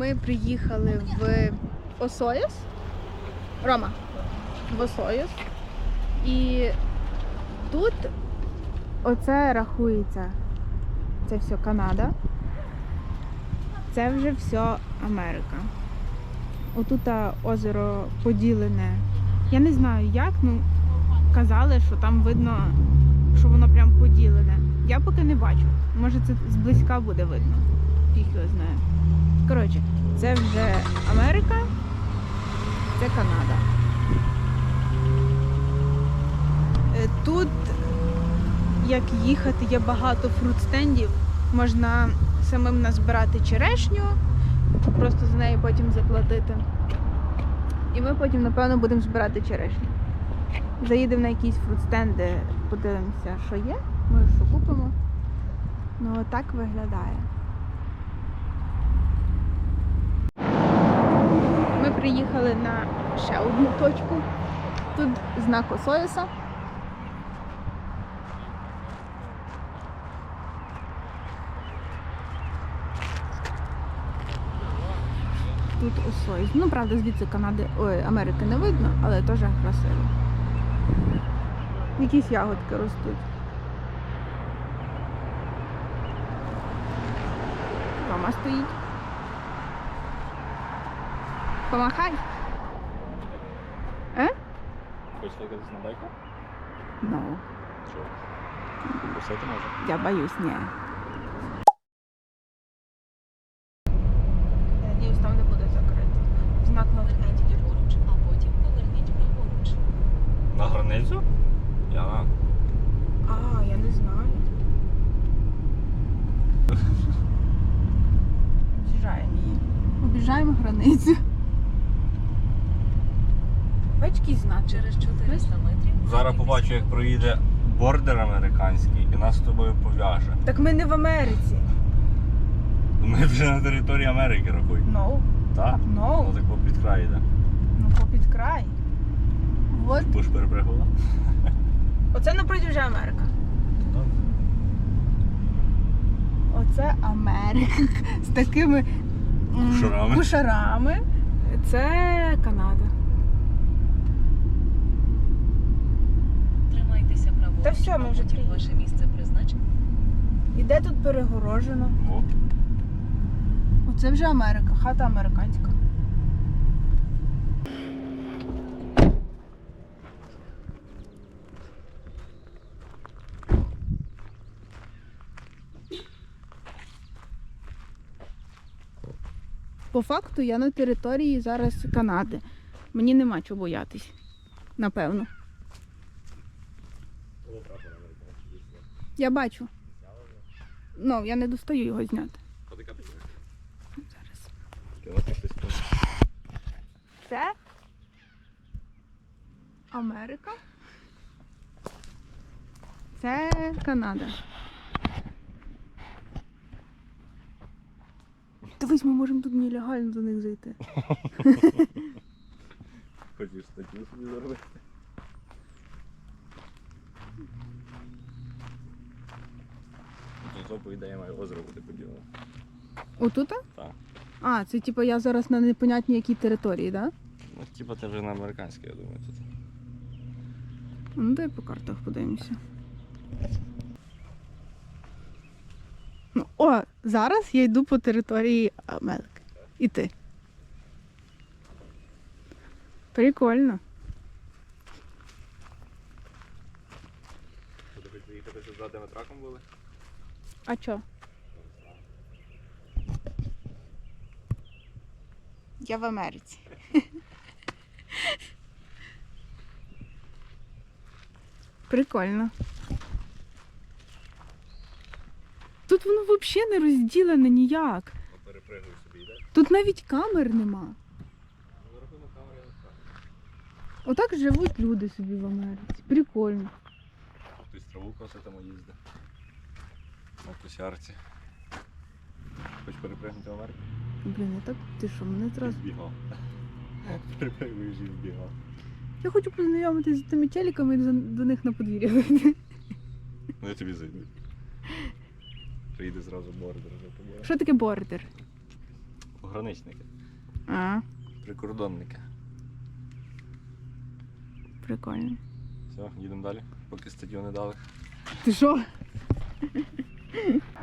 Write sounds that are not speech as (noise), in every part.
Ми приїхали в Осояс. Рома. В Осояс. І тут оце рахується. Це все Канада. Це вже все Америка. Отут озеро поділене. Я не знаю як, ну казали, що там видно, що воно прям поділене. Я поки не бачу. Може це зблизька буде видно. Фіг його знає. Коротше, це вже Америка, це Канада. Е, Тут, як їхати, є багато фрут-стендів. Можна самим назбирати черешню, просто за неї потім заплатити. І ми потім, напевно, будемо збирати черешню. Заїдемо на якісь фрут-стенди, подивимося, що є, може, що купимо. Ну, отак виглядає. Приїхали на ще одну точку. Тут знак Осояса. Тут Осояс. Ну, правда, звідси Канади, ой, Америки не видно, але теж красиво. Якісь ягодки ростуть. Мама стоїть. Помахай. Е? Хочеш якось на байку? Ну, Що? Писати може. я боюсь, ні. Я надіюсь, там не буде закрито. Знак Поверніть ліворуч, а потім поверніть праворуч. На границю? Я на. А, я не знаю. Об'їжджаємо її. Об'їжджаємо границю. Бачки знак. Через 400 метрів. Зараз побачу, як проїде бордер американський і нас з тобою пов'яже. Так ми не в Америці. Ми вже на території Америки рахуй. No. Так? No. Ну так під край йде. Ну, попід край. От. Будеш перепригувала? (laughs) Оце напроти вже Америка. Оце Америка (laughs) з такими Кушарами. кушарами. Це Канада. Та все, ми вже приїхали. ваше місце призначення. І де тут перегорожено? О, Оце вже Америка, хата американська. По факту я на території зараз Канади. Мені нема чого боятись. Напевно. Я бачу. Ну, я не достаю його зняти. Зараз. Це Америка. Це Канада. Дивись, ми можемо тут нелегально до них зайти. Хочеш статтю собі зробити? Тут, по ідеї, має озеро бути поділене. Отут? Так. А, це типу я зараз на непонятній якій території, так? Да? Ну, типа це вже на американській, я думаю, тут. Ну, дай по картах подивимося. Ну, о, зараз я йду по території Америки. І ти. Прикольно. Сюди, де ми траком були? А чо? Я в Америці. Прикольно. Тут воно взагалі не розділене ніяк. Перепригуй собі, йде. Тут навіть камер нема. Отак живуть люди собі в Америці. Прикольно. Хтось траву косить там їздить. На косярці. Хоч перепригнути в Америку? Блін, я так ти що, мене зараз. Збігав. Перепригуєш і збігав. Я хочу познайомитися з тими челіками і до, до них на подвір'я вийти. Ну я тобі зайду. Приїде зразу бордер. Що таке бордер? пограничники, А, прикордонники. прикольно. Все, їдемо далі, поки статтю не дали. Ти що?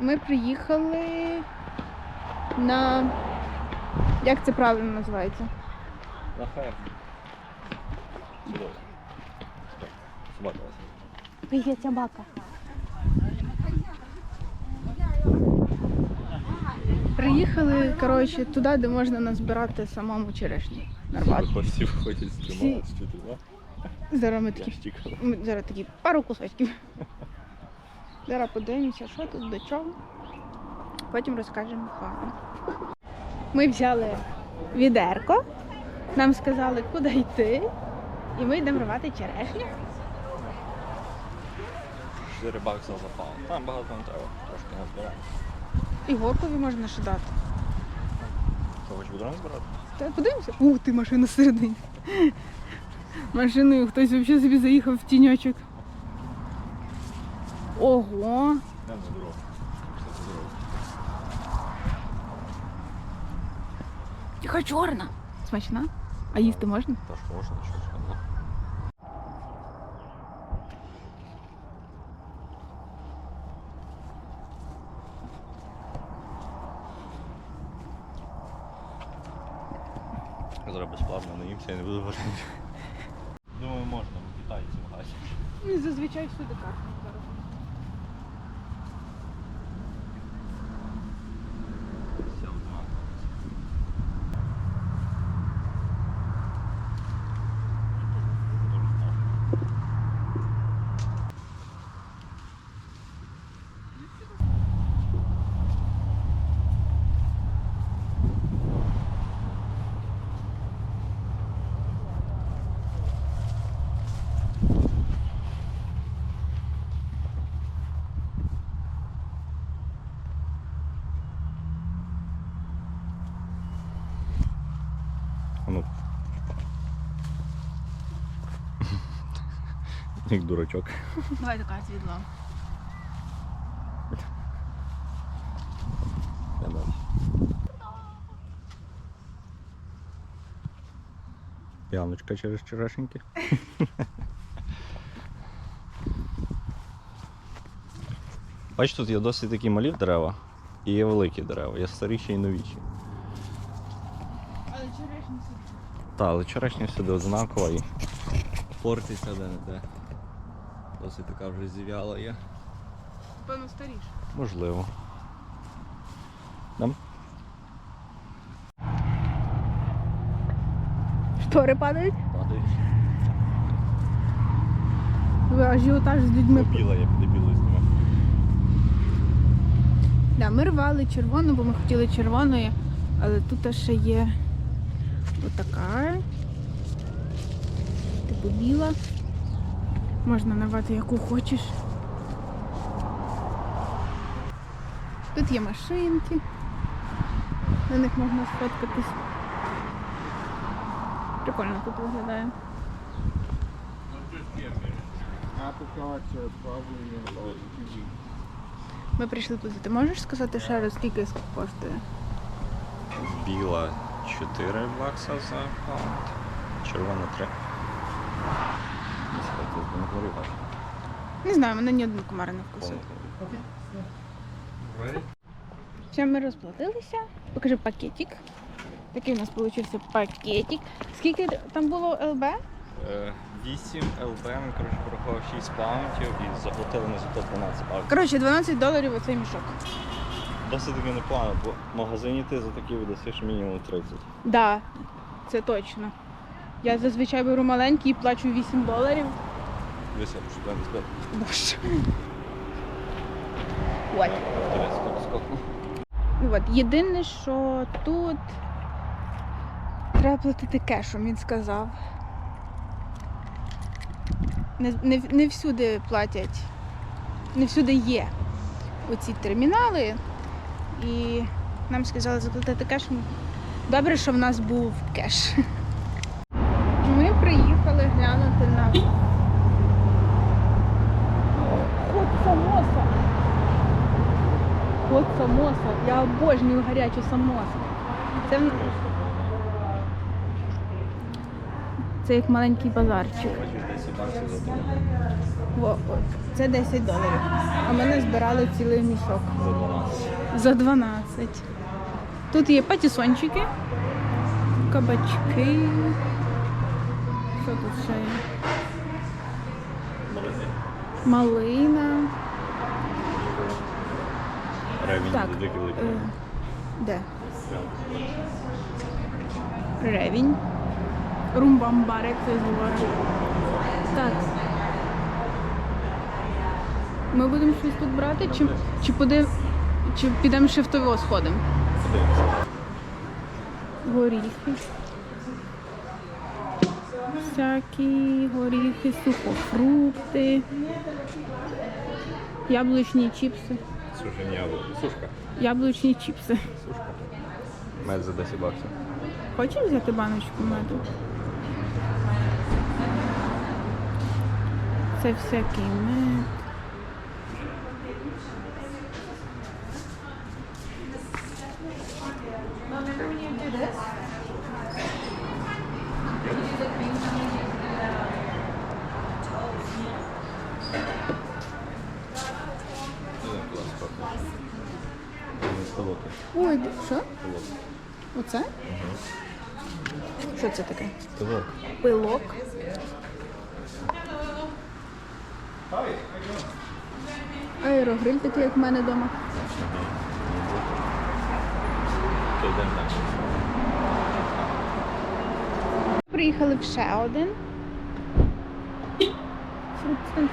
Ми приїхали на. Як це правильно називається? На. Чудово. Собака вас. Привіт, собака. Приїхали, коротше, туди, де можна назбирати самому черешню. Нарвати. Всі виходять з трьома, з. Зараз ми такі, зараз такі пару кусочків. Зараз подивимося, що тут до чого. Потім розкажемо вам. Ми взяли відерко, нам сказали, куди йти, і ми йдемо рвати черешню. 4 бакса за паунд. Там багато не треба, трошки не збираємо. І горкові можна ще дати. Що, хоч буду збирати? Та подивимося. Ух ти, машина всередині. Машиною хтось взагалі собі заїхав в тіньочок. Ого! Яка чорна. Смачна? А їсти можна? Та ж можна, що ж не Зараз безплатно наїмся і не буду варити. Думаю, можна, китайці в газі. Ну, зазвичай всюди карта. Як дурачок. Давай така світло. Я далі. Яночка через черешеньки. Бачиш, тут є досить такі малі дерева і є великі дерева, є старіші і новіші. Але черешні сюди. Так, але черешня всюди однакова і портиться де не де. Досить така вже зів'яла є. Певно старіше. Можливо. Нам? Штори падають? Падають. Ви ажіотаж з людьми. Біла, я піде білою знімав. Да, ми рвали червону, бо ми хотіли червоної, але тут ще є отака. Типу біла. Можна нарвати яку хочеш. Тут є машинки. На них можна сфоткатись. Прикольно тут виглядає. Ми прийшли тут. Ти можеш сказати ще раз, скільки коштує? Біла 4 бакса за паунд. Червона 3. Не говори так. Не знаю, мене ні один комар не вкусив. Все, ми розплатилися. Покажи пакетик. Такий у нас вийшов пакетик. Скільки там було ЛБ? 8 ЛБ, ми коротше порахував 6 паундів і заплатили ми за то 12 паундів. Коротше, 12 доларів оцей мішок. Досить таки непогано, бо в магазині ти за такі видасиш мінімум 30. Да, це точно. Я зазвичай беру маленький і плачу 8 доларів. Дивися, щоб я не збив. Боже. От. Дивись, скокну. От. Єдине, що тут треба платити кешом, він сказав. Не, не, не всюди платять, не всюди є оці термінали. І нам сказали заплатити кешем. Добре, що в нас був кеш. Ми приїхали глянути на Ход самоса. Я обожнюю гарячу самосу. Це, це як маленький базарчик. Бачиш, 10 баксів за долар. Во, о, це 10 доларів. А ми назбирали цілий мішок. За 12. За 12. Тут є патісончики, кабачки. Що тут ще є? Малина. Ревінь Так. великий. Е, де? Ревінь. Румбамбар, як хтось говорить. Так. Ми будемо щось тут брати, чи, чи, подив... чи підемо ще в ТВО сходимо? Горіхи. Всякі горіхи, сухофрукти, яблучні чіпси. Сушені яблуки. Сушка. Яблучні чіпси. Сушка. Мед за 10 баксів. Хочеш взяти баночку меду? Це всякий мед. Ідемо туди спати. Столоти. Ой, де- що? Столок. Оце? Що це таке? Столок. Пилок. Аерогриль такий, як в мене вдома. Приїхали в ще один.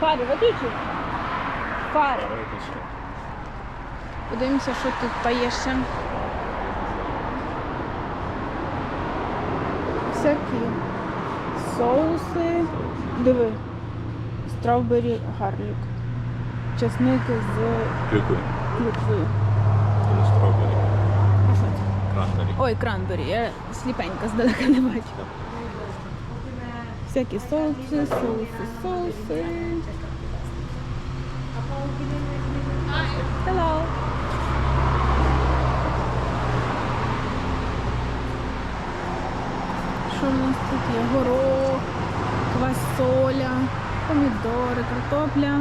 Фари, виключи. Фари. Подивимося, що тут та ще. Всякі соуси. Диви. Стrawberry гарлік. Чесник з Клюкви. А що це? Кранбері. Ой, кранбері, я сліпенька здалека не бачу. Всякі соуси, соуси, соуси. Hello. Що в нас тут є? Горох, квасоля, помідори, картопля.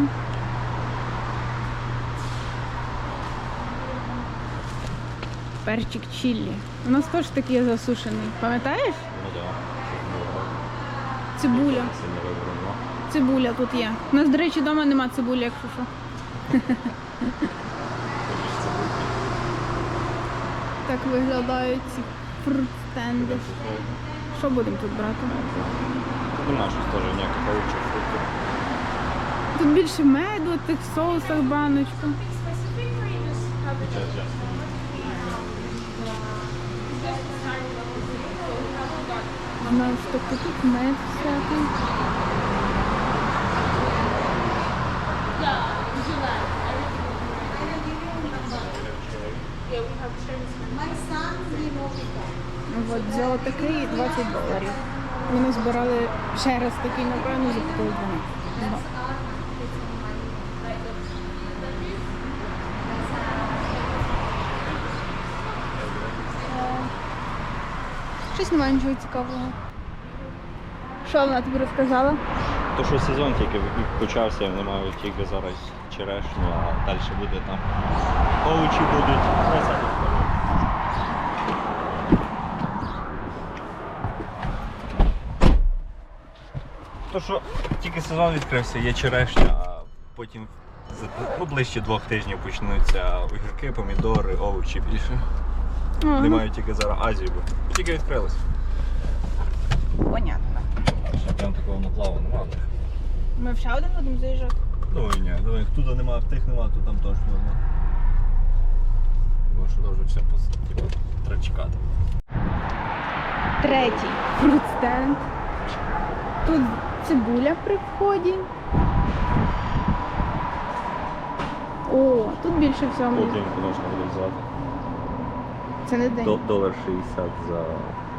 Перчик чилі. У нас теж такий засушений. Пам'ятаєш? Ну так. Цибуля. Цибуля тут є. У нас, до речі, вдома нема цибулі, якщо що. Так виглядають ці фрут-стенди. Що будемо тут брати? Нема щось теж ніяких овочів, фруктів. Тут більше меду, тих соусах баночку. У нас тобто тут мед всякий. От за такий 20 доларів. Ми збирали ще раз такий, напевно, заплатили 12. Щось немає нічого цікавого. Що вона тобі розказала? То що сезон тільки почався, вони мають тільки зараз черешню, а далі буде там овочі будуть. То що тільки сезон відкрився, є черешня, а потім за ну, ближче двох тижнів почнуться огірки, помідори, овочі більше. Ага. Вони мають тільки зараз Азію, бо тільки відкрилися. Понятно. Ще прям такого наплаву немає. Ми в ще один будемо заїжджати? Ну і ні, туди нема, в тих нема, то там теж можна. Бо що вже все типу, треба чекати. Третій фрут-стенд. Тут цибуля при вході. О, тут більше всього. мені- Полтинку можна буде взяти. Це не день. Долар 60 за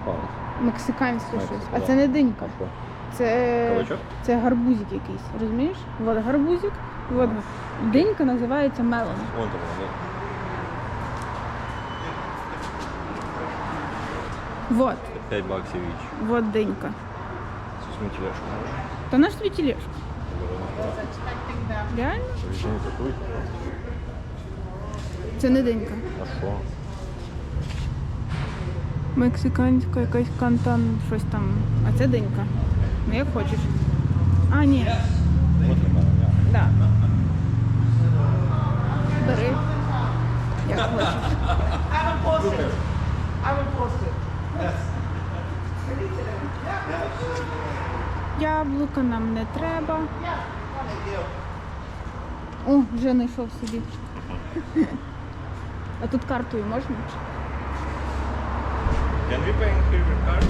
паунд. Мексиканське щось. А це не динька. Що? Це, Кабачок? це гарбузик якийсь. Розумієш? От гарбузик. От динька називається мелон. Вон там, Вот, 5 баксів іч. вот динька. Візьми тележку. Та наш тобі тележка. Реально? Таку. Це не динька. А що? Мексиканська якась кантан, щось там. А це динька. Ну як хочеш. А, ні. От для мене, я. Да. Бери. Як хочеш. Яблука нам не треба. О, вже знайшов собі. А тут картою можна? Can we pay in here with card?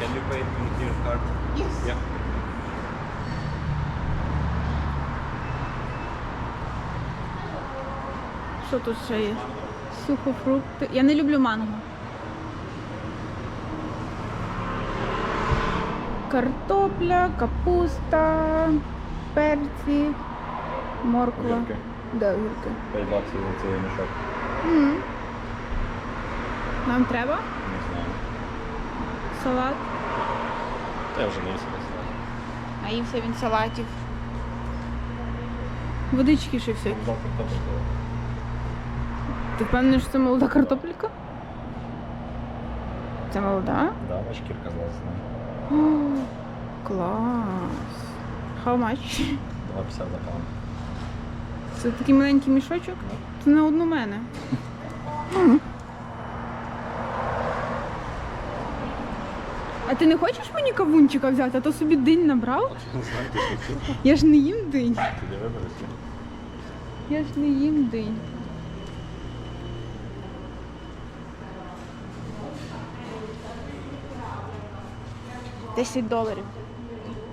Can you pay in here card? Yes. Yeah. Що тут ще є? Сухофрукти. Я не люблю манго. Картопля, капуста, перці, морква. Огірки. Да, огірки. 5 баксів за цілий мішок. М. Нам треба Не знаю. салат. Та я вже не їсти. Наївся він салатів. Водички ще всякі. Ти впевнений, що це молода картопелька? Це молода? Да, шкірка злазить. (gasps) Клас. How much? 2,50 за паунд. Це такий маленький мішочок? Це на одну мене. (laughs) А ти не хочеш мені кавунчика взяти, а то собі динь набрав? Знаєте, що це? Я ж не їм динь. Вибереш. Я ж не їм динь. Десять доларів.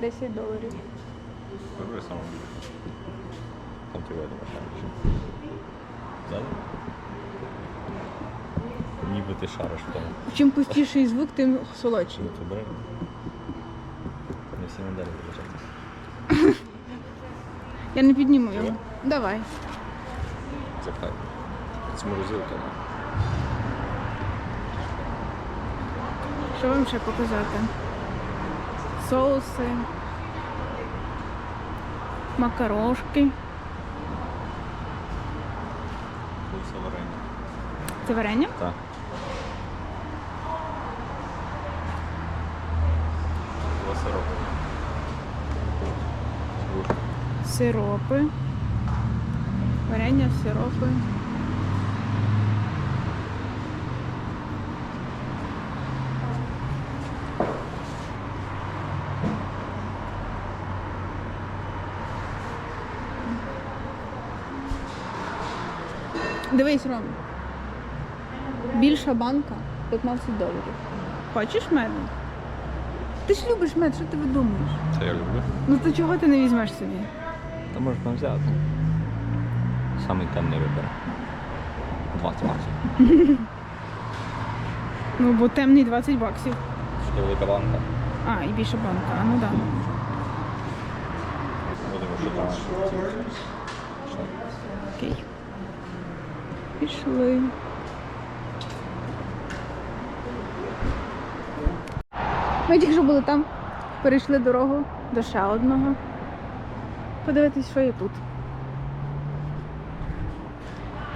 Десять доларів. Вибери сам. Там видно, Ззаді? Ніби ти шариш в тому. Чим пустіший звук, тим солодший. Ну, то бери. Не всі медалі залишатися. Я не підніму його. Давай. Запхай. Це морозилка. Що вам ще показати? Соуси, макарошки. Це варення. Це варення? Так. Два сиропи. Сиропи. Варення, сиропи. Дивись, Ром. Більша банка 15 доларів. Хочеш меду? Ти ж любиш мед, що ти видумуєш? Це я люблю. Ну то чого ти не візьмеш собі? Та можна взяти. Самий темний вибір. 20 баксів. Ну, бо темний 20 баксів. Що це велика банка? А, і більше банка, а ну так. Да. Будемо що там. Пішли. Ми тільки що були там, перейшли дорогу до ще одного. Подивитись, що є тут.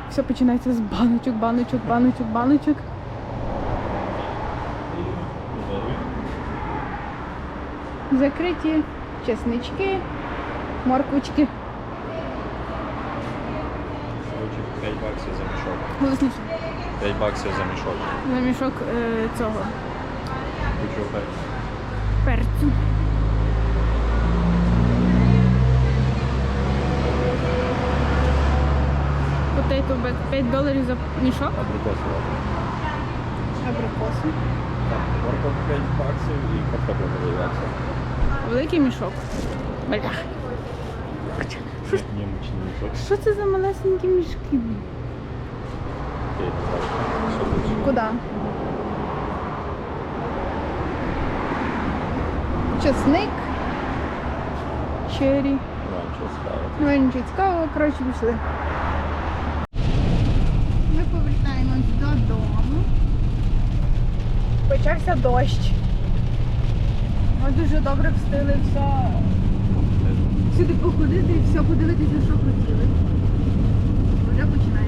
Все починається з баночок, баночок, баночок, баночок. Закриті чеснички, морквочки. 5 баксів за мішок. Голосніше. 5 баксів за мішок. За мішок е, цього Хочу опять. перцю. Potato bag 5 доларів за мішок. Абрикоси. Абрикоси. Морква 5 баксів і картопля по 2 баксів. Великий мішок. Бля. Що ж- Німечний мішок. Що це за малесенькі мішки? Тут? Куди? Чесник. Черрі. Ну, нічого цікавого, коротше, пішли. Ми повертаємось додому. почався дощ. Ми дуже добре встигли все сюди походити і все подивитися, що хотіли. Вже починається.